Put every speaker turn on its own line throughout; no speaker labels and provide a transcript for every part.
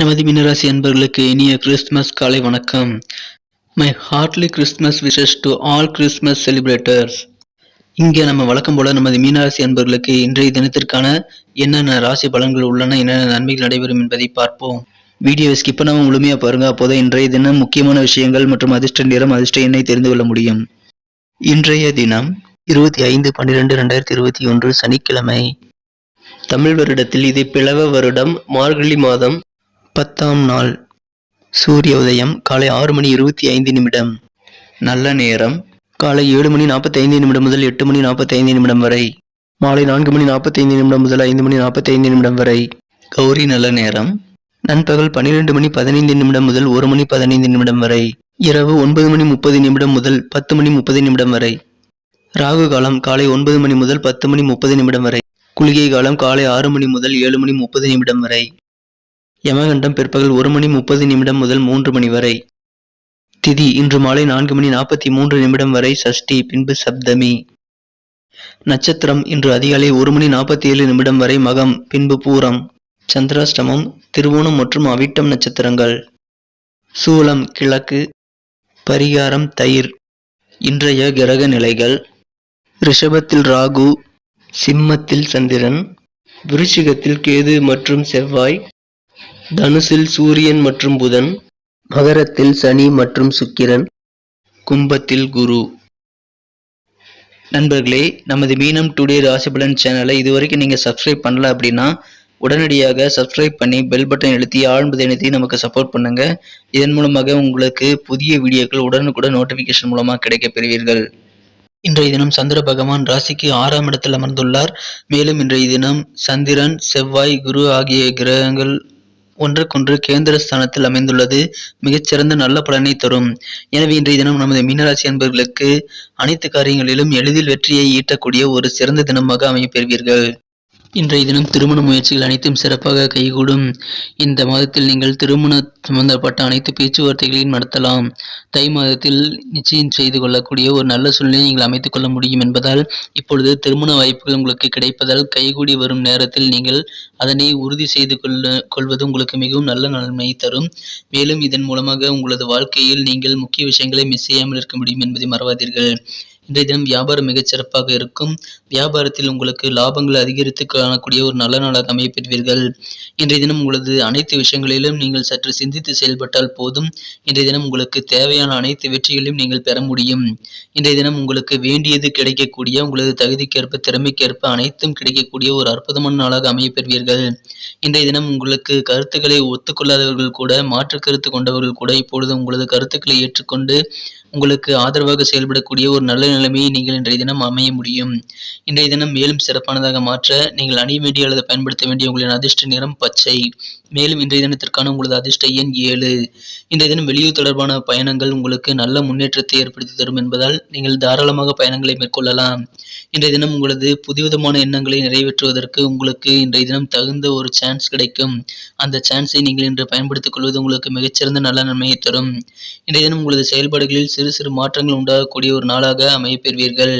நமது மீனராசி அன்பர்களுக்கு இனிய கிறிஸ்துமஸ் காலை வணக்கம். My heartly Christmas wishes to all Christmas celebrators இங்கே நம்ம வழக்கம் போல நமது மீனராசி அன்பர்களுக்கு இன்றைய தினத்திற்கான என்னென்ன ராசி பலன்கள் உள்ளன என்னென்ன நன்மைகள் நடைபெறும் என்பதை பார்ப்போம். வீடியோவை ஸ்கிப் பண்ணாமல் முழுமையா பாருங்க அப்போதான் இன்றைய தினம் முக்கியமான விஷயங்கள் மற்றும் அதிர்ஷ்ட நிறம் அதிர்ஷ்ட எண்ணை தெரிந்து கொள்ள முடியும். இன்றைய தினம் இருபத்தி ஐந்து பன்னிரெண்டு ரெண்டாயிரத்தி இருபத்தி ஒன்று சனிக்கிழமை. தமிழ் வருடத்தில் இது பிளவ வருடம் மார்கழி மாதம் பத்தாம் நாள் சூரிய உதயம் காலை ஆறு மணி இருபத்தி ஐந்து நிமிடம். நல்ல நேரம் காலை ஏழு மணி நாற்பத்தி ஐந்து நிமிடம் முதல் எட்டு மணி நாற்பத்தி ஐந்து நிமிடம் வரை. மாலை நான்கு மணி நாற்பத்தி ஐந்து நிமிடம் முதல் ஐந்து மணி நாற்பத்தி ஐந்து நிமிடம் வரை. கௌரி நல்ல நேரம் நண்பகல் பன்னிரெண்டு மணி பதினைந்து நிமிடம் முதல் ஒரு மணி பதினைந்து நிமிடம் வரை. இரவு ஒன்பது மணி முப்பது நிமிடம் முதல் பத்து மணி முப்பது நிமிடம் வரை. ராகு காலம் காலை ஒன்பது மணி முதல் பத்து மணி முப்பது நிமிடம் வரை. குளிகை காலம் காலை ஆறு மணி முதல் ஏழு மணி முப்பது நிமிடம் வரை. யமகண்டம் பிற்பகல் ஒரு மணி முப்பது நிமிடம் முதல் மூன்று மணி வரை. திதி இன்று மாலை நான்கு மணி நாற்பத்தி மூன்று நிமிடம் வரை சஷ்டி பின்பு சப்தமி. நட்சத்திரம் இன்று அதிகாலை ஒரு மணி நாற்பத்தி ஏழு நிமிடம் வரை மகம் பின்பு பூரம். சந்திராஷ்டமம் திருவோணம் மற்றும் அவிட்டம் நட்சத்திரங்கள். சூலம் கிழக்கு. பரிகாரம் தயிர். இன்றைய கிரக நிலைகள். ரிஷபத்தில் ராகு சிம்மத்தில் சந்திரன் விருச்சிகத்தில் கேது மற்றும் செவ்வாய் தனுசில் சூரியன் மற்றும் புதன் மகரத்தில் சனி மற்றும் சுக்கிரன் கும்பத்தில் குரு. நண்பர்களே நமது மீனம் டுடே ராசிபலன் சேனலை இதுவரைக்கும் நீங்கள் சப்ஸ்கிரைப் பண்ணல அப்படின்னா உடனடியாக சப்ஸ்கிரைப் பண்ணி பெல் பட்டன் எழுத்தி ஆழ்ந்ததை இணைத்தி நமக்கு சப்போர்ட் பண்ணுங்க. இதன் மூலமாக உங்களுக்கு புதிய வீடியோக்கள் உடனுக்குடன் நோட்டிஃபிகேஷன் மூலமாக கிடைக்க பெறுவீர்கள். இன்றைய தினம் சந்திர பகவான் ராசிக்கு ஆறாம் இடத்தில் அமர்ந்துள்ளார். மேலும் இன்றைய தினம் சந்திரன் செவ்வாய் குரு ஆகிய கிரகங்கள் ஒன்றுக்கொன்று கேந்திர ஸ்தானத்தில் அமைந்துள்ளது மிகச்சிறந்த நல்ல பலனை தரும். எனவே இன்றைய தினம் நமது மீனராசி அன்பர்களுக்கு அனைத்து காரியங்களிலும் எளிதில் வெற்றியை ஈட்டக்கூடிய ஒரு சிறந்த தினமாக அமையப்பெறுவீர்கள் இன்றைய தினம் திருமண முயற்சிகள் அனைத்தும் சிறப்பாக கைகூடும். இந்த மாதத்தில் நீங்கள் திருமண சம்பந்தப்பட்ட அனைத்து பேச்சுவார்த்தைகளையும் நடத்தலாம். தை மாதத்தில் நிச்சயம் செய்து கொள்ளக்கூடிய ஒரு நல்ல சூழ்நிலையை நீங்கள் அமைத்துக் கொள்ள முடியும் என்பதால் இப்பொழுது திருமண வாய்ப்புகள் உங்களுக்கு கிடைப்பதால் கைகூடி வரும் நேரத்தில் நீங்கள் அதனை உறுதி செய்து கொள்ள கொள்வது உங்களுக்கு மிகவும் நல்ல நன்மை தரும். மேலும் இதன் மூலமாக உங்களது வாழ்க்கையில் நீங்கள் முக்கிய விஷயங்களை மிஸ் செய்யாமல் இருக்க முடியும் என்பதை மறவாதீர்கள். இன்றைய தினம் வியாபாரம் மிகச் சிறப்பாக இருக்கும். வியாபாரத்தில் உங்களுக்கு லாபங்கள் அதிகரித்து காணக்கூடிய ஒரு நல்ல நாளாக அமையப்பெறுவீர்கள். இன்றைய தினம் உங்களது அனைத்து விஷயங்களிலும் நீங்கள் சற்று சிந்தித்து செயல்பட்டால் போதும். இன்றைய தினம் உங்களுக்கு தேவையான அனைத்து வெற்றிகளையும் நீங்கள் பெற முடியும். இன்றைய தினம் உங்களுக்கு வேண்டியது கிடைக்கக்கூடிய உங்களது தகுதிக்கேற்ப திறமைக்கேற்ப அனைத்தும் கிடைக்கக்கூடிய ஒரு அற்புதமான நாளாக அமையப்பெறுவீர்கள். இன்றைய தினம் உங்களுக்கு கருத்துக்களை ஒத்துக்கொள்ளாதவர்கள் கூட மாற்று கருத்து கொண்டவர்கள் கூட இப்பொழுது உங்களது கருத்துக்களை ஏற்றுக்கொண்டு உங்களுக்கு ஆதரவாக செயல்படக்கூடிய ஒரு நல்ல நிலைமையை நீங்கள் இன்றைய தினம் அமைய முடியும். இன்றைய தினம் மேலும் சிறப்பானதாக மாற்ற நீங்கள் அணிய வேண்டிய அல்லது பயன்படுத்த வேண்டிய உங்களின் அதிர்ஷ்ட நிறம் பச்சை. மேலும் இன்றைய தினத்திற்கான உங்களது அதிர்ஷ்ட எண் ஏழு. இன்றைய தினம் வெளியூர் தொடர்பான பயணங்கள் உங்களுக்கு நல்ல முன்னேற்றத்தை ஏற்படுத்தி தரும் என்பதால் நீங்கள் தாராளமாக பயணங்களை மேற்கொள்ளலாம். இன்றைய தினம் உங்களது புதுவிதமான எண்ணங்களை நிறைவேற்றுவதற்கு உங்களுக்கு இன்றைய தினம் தகுந்த ஒரு சான்ஸ் கிடைக்கும். அந்த சான்ஸை நீங்கள் இன்று பயன்படுத்திக் கொள்வது உங்களுக்கு மிகச்சிறந்த நல்ல நன்மையை தரும். இன்றைய தினம் உங்களது செயல்பாடுகளில் சிறு சிறு மாற்றங்கள் உண்டாகக்கூடிய ஒரு நாளாக அமையப்பெறுவீர்கள்.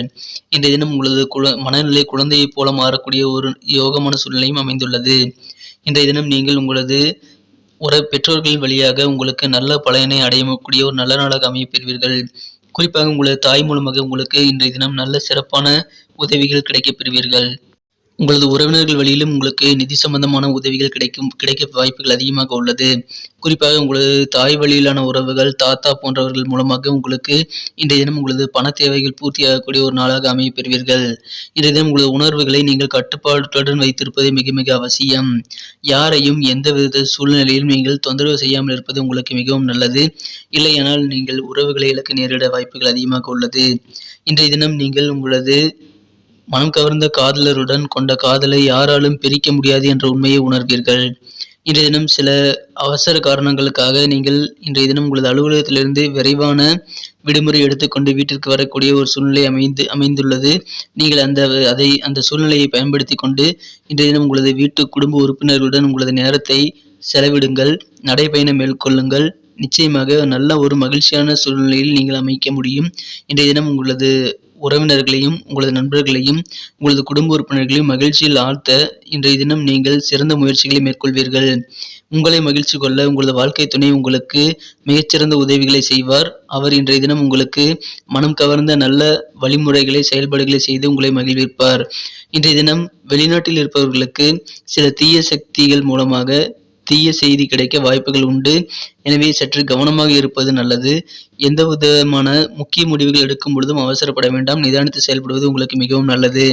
இன்றைய தினம் உங்களது குழ மனநிலை குழந்தையைப் போல மாறக்கூடிய ஒரு யோகமான சூழ்நிலையும் அமைந்துள்ளது. இன்றைய தினம் நீங்கள் உங்களது உற பெற்றோர்களின் வழியாக உங்களுக்கு நல்ல பலனை அடையக்கூடிய ஒரு நல்ல நாளாக அமையப்பெறுவீர்கள். குறிப்பாக உங்களது தாய் மூலமாக உங்களுக்கு இன்றைய தினம் நல்ல சிறப்பான உதவிகள் கிடைக்கப் பெறுவீர்கள். உங்களது உறவினர்கள் வழியிலும் உங்களுக்கு நிதி சம்பந்தமான உதவிகள் கிடைக்கும் கிடைக்க வாய்ப்புகள் அதிகமாக உள்ளது. குறிப்பாக உங்களது தாய் வழியிலான உறவுகள் தாத்தா போன்றவர்கள் மூலமாக உங்களுக்கு இன்றைய தினம் உங்களது பண தேவைகள் பூர்த்தியாகக்கூடிய ஒரு நாளாக அமைய பெறுவீர்கள். இன்றைய தினம் உங்களது உணர்வுகளை நீங்கள் கட்டுப்பாட்டுடன் வைத்திருப்பது மிக மிக அவசியம். யாரையும் எந்த வித சூழ்நிலையிலும் நீங்கள் தொந்தரவு செய்யாமல் இருப்பது உங்களுக்கு மிகவும் நல்லது. இல்லையானால் நீங்கள் உறவுகளை இழக்க நேரிட வாய்ப்புகள் அதிகமாக உள்ளது. இன்றைய தினம் நீங்கள் உங்களது மனம் கவர்ந்த காதலருடன் கொண்ட காதலை யாராலும் பிரிக்க முடியாது என்ற உண்மையை உணர்வீர்கள். இன்றைய தினம் சில அவசர காரணங்களுக்காக நீங்கள் இன்றைய தினம் உங்களது அலுவலகத்திலிருந்து விரைவான விடுமுறை எடுத்துக்கொண்டு வீட்டிற்கு வரக்கூடிய ஒரு சூழ்நிலை அமைந்து அமைந்துள்ளது. நீங்கள் அந்த அதை அந்த சூழ்நிலையை பயன்படுத்தி கொண்டு இன்றைய தினம் உங்களது வீட்டு குடும்ப உறுப்பினர்களுடன் உங்களது நேரத்தை செலவிடுங்கள். நடைபயணம் மேற்கொள்ளுங்கள். நிச்சயமாக நல்ல ஒரு மகிழ்ச்சியான சூழ்நிலையில் நீங்கள் அமைக்க முடியும். இன்றைய தினம் உங்களது உறவினர்களையும் உங்களது நண்பர்களையும் உங்களது குடும்ப உறுப்பினர்களையும் மகிழ்ச்சியில் ஆழ்த்த இன்றைய தினம் நீங்கள் சிறந்த முயற்சிகளை மேற்கொள்வீர்கள். உங்களை மகிழ்ச்சி கொள்ள உங்களது வாழ்க்கை துணை உங்களுக்கு மிகச்சிறந்த உதவிகளை செய்வார். அவர் இன்றைய தினம் உங்களுக்கு மனம் கவர்ந்த நல்ல வழிமுறைகளை செயல்பாடுகளை செய்து உங்களை மகிழ்விப்பார். இன்றைய தினம் வெளிநாட்டில் இருப்பவர்களுக்கு சில தீய சக்திகள் மூலமாக தீய செய்தி கிடைக்க வாய்ப்புகள் உண்டு. எனவே சற்று கவனமாக இருப்பது நல்லது. எந்த விதமான முக்கிய முடிவுகள் எடுக்கும் பொழுதும் அவசரப்பட வேண்டாம். நிதானித்து செயல்படுவது உங்களுக்கு மிகவும் நல்லது.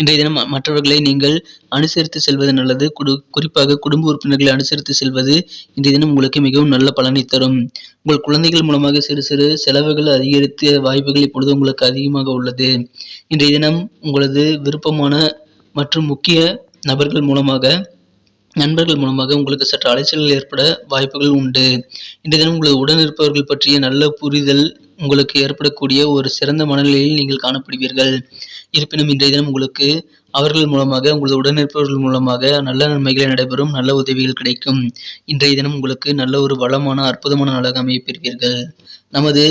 இன்றைய தினம் மற்றவர்களை நீங்கள் அனுசரித்து செல்வது நல்லது. குடு குறிப்பாக குடும்ப உறுப்பினர்களை அனுசரித்து செல்வது இன்றைய தினம் உங்களுக்கு மிகவும் நல்ல பலனை தரும். உங்கள் குழந்தைகள் மூலமாக சிறு சிறு செலவுகள் அதிகரித்த வாய்ப்புகள் இப்பொழுது உங்களுக்கு அதிகமாக உள்ளது. இன்றைய தினம் உங்களது விருப்பமான மற்றும் முக்கிய நபர்கள் மூலமாக நண்பர்கள் மூலமாக உங்களுக்கு சற்று அலைச்சல்கள் ஏற்பட வாய்ப்புகள் உண்டு. இன்றைய தினம் உங்களது உடன் இருப்பவர்கள் பற்றிய நல்ல புரிதல் உங்களுக்கு ஏற்படக்கூடிய ஒரு சிறந்த மனநிலையில் நீங்கள் காணப்படுவீர்கள். இருப்பினும் இன்றைய தினம் உங்களுக்கு அவர்கள் மூலமாக உங்களது உடனிருப்பவர்கள் மூலமாக நல்ல நன்மைகள் நடைபெறும் நல்ல உதவிகள் கிடைக்கும். இன்றைய தினம் உங்களுக்கு நல்ல ஒரு வளமான அற்புதமான நாளாக அமைய பெறுவீர்கள். நமது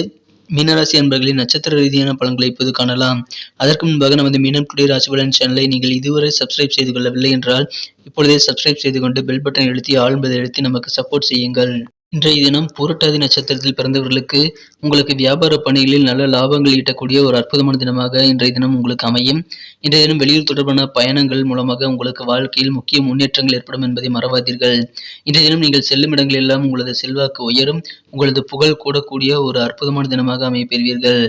மீனராசி அன்பர்களின் நட்சத்திர ரீதியான பலன்களை இப்போது காணலாம். அதற்கு முன்பாக நமது மீனம் டுடே ராசி சேனலை நீங்கள் இதுவரை சப்ஸ்கிரைப் செய்து கொள்ளவில்லை என்றால் இப்பொழுதே சப்ஸ்கிரைப் செய்து கொண்டு பெல் பட்டன் எழுத்தி ஆழ்ந்ததை எழுத்தி நமக்கு சப்போர்ட் செய்யுங்கள். இன்றைய தினம் பூரட்டாதி நட்சத்திரத்தில் பிறந்தவர்களுக்கு உங்களுக்கு வியாபார பணிகளில் நல்ல லாபங்கள் ஈட்டக்கூடிய ஒரு அற்புதமான தினமாக இன்றைய தினம் உங்களுக்கு அமையும். இன்றைய தினம் வெளியூர் தொடர்பான பயணங்கள் மூலமாக உங்களுக்கு வாழ்க்கையில் முக்கிய முன்னேற்றங்கள் ஏற்படும் என்பதை மறவாதீர்கள். இன்றைய தினம் நீங்கள் செல்லும் இடங்கள் எல்லாம் உங்களது செல்வாக்கு உயரும். உங்களது புகழ் கூடக்கூடிய ஒரு அற்புதமான தினமாக அமைய பெறுவீர்கள்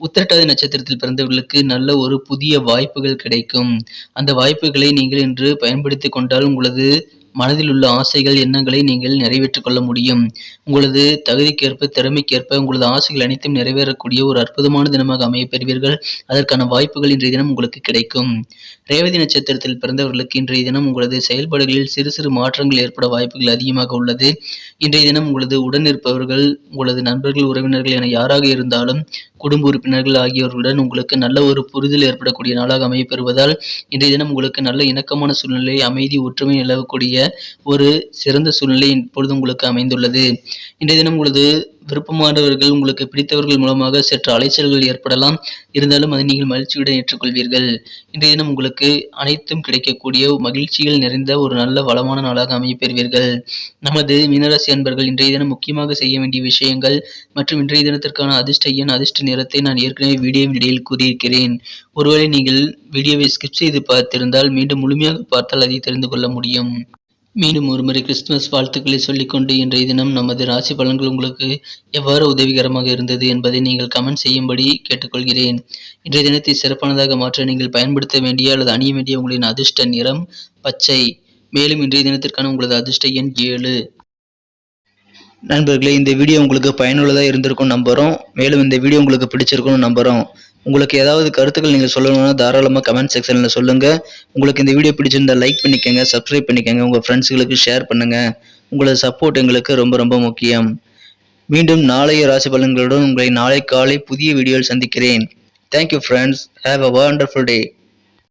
உத்திரட்டாதி நட்சத்திரத்தில் பிறந்தவர்களுக்கு நல்ல ஒரு புதிய வாய்ப்புகள் கிடைக்கும். அந்த வாய்ப்புகளை நீங்கள் இன்று பயன்படுத்தி கொண்டால் உங்களது மனதில் உள்ள ஆசைகள் எண்ணங்களை நீங்கள் நிறைவேற்றிக் கொள்ள முடியும். உங்களது தகுதிக்கேற்ப திறமைக்கேற்ப உங்களது ஆசைகள் அனைத்தும் நிறைவேறக்கூடிய ஒரு அற்புதமான தினமாக அமைய பெறுவீர்கள். அதற்கான வாய்ப்புகள் இன்றைய தினம் உங்களுக்கு கிடைக்கும். ரேவதி நட்சத்திரத்தில் பிறந்தவர்களுக்கு இன்றைய தினம் உங்களது செயல்பாடுகளில் சிறு சிறு மாற்றங்கள் ஏற்பட வாய்ப்புகள் அதிகமாக உள்ளது. இன்றைய தினம் உங்களது உடன் இருப்பவர்கள் உங்களது நண்பர்கள் உறவினர்கள் என யாராக இருந்தாலும் குடும்ப உறுப்பினர்கள் ஆகியோர்களுடன் உங்களுக்கு நல்ல ஒரு புரிதல் ஏற்படக்கூடிய நாளாக அமைய பெறுவதால் இன்றைய தினம் உங்களுக்கு நல்ல இணக்கமான சூழ்நிலை அமைதி ஒற்றுமை நிலவக்கூடிய ஒரு சிறந்த சூழ்நிலை இப்பொழுது உங்களுக்கு அமைந்துள்ளது. இன்றைய தினம் உங்களது விருப்பமானவர்கள் உங்களுக்கு பிடித்தவர்கள் மூலமாக சற்று அலைச்சல்கள் ஏற்படலாம். இருந்தாலும் அதை நீங்கள் மகிழ்ச்சியுடன் ஏற்றுக்கொள்வீர்கள். இன்றைய தினம் உங்களுக்கு அனைத்தும் கிடைக்கக்கூடிய மகிழ்ச்சிகள் நிறைந்த ஒரு நல்ல வளமான நாளாக அமைய பெறுவீர்கள் நமது மீனராசி அன்பர்கள் இன்றைய தினம் முக்கியமாக செய்ய வேண்டிய விஷயங்கள் மற்றும் இன்றைய தினத்திற்கான அதிர்ஷ்ட எண் அதிர்ஷ்ட நிறத்தை நான் ஏற்கனவே வீடியோவின் இடையில் கூறியிருக்கிறேன். ஒருவேளை நீங்கள் வீடியோவை ஸ்கிப் செய்து பார்த்திருந்தால் மீண்டும் முழுமையாக பார்த்தால் அதை தெரிந்து கொள்ள முடியும். மீண்டும் ஒருமுறை கிறிஸ்துமஸ் வாழ்த்துக்களை சொல்லிக்கொண்டு இன்றைய தினம் நமது ராசி பலன்கள் உங்களுக்கு எவ்வாறு உதவிகரமாக இருந்தது என்பதை நீங்கள் கமெண்ட் செய்யும்படி கேட்டுக்கொள்கிறேன். இன்றைய தினத்தை சிறப்பானதாக மாற்ற நீங்கள் பயன்படுத்த வேண்டிய அல்லது அணிய வேண்டிய உங்களின் அதிர்ஷ்ட நிறம் பச்சை. மேலும் இன்றைய தினத்திற்கான உங்களது அதிர்ஷ்ட எண் ஏழு. நண்பர்களே இந்த வீடியோ உங்களுக்கு பயனுள்ளதாக இருந்திருக்கும் நம்புகிறோம் மேலும் இந்த வீடியோ உங்களுக்கு பிடிச்சிருக்கும்னு நம்புகிறோம் உங்களுக்கு ஏதாவது கருத்துக்கள் நீங்கள் சொல்லணும்னா தாராளமாக கமெண்ட் செக்ஷனில் சொல்லுங்கள் உங்களுக்கு இந்த வீடியோ பிடிச்சிருந்தா லைக் பண்ணிக்கோங்க சப்ஸ்கிரைப் பண்ணிக்கோங்க உங்கள் ஃப்ரெண்ட்ஸுகளுக்கு ஷேர் பண்ணுங்கள் உங்களது சப்போர்ட் எங்களுக்கு ரொம்ப ரொம்ப முக்கியம். மீண்டும் நாளைய ராசி பலன்களுடன் உங்களை நாளை காலை புதிய வீடியோவில் சந்திக்கிறேன். Thank you friends have a wonderful day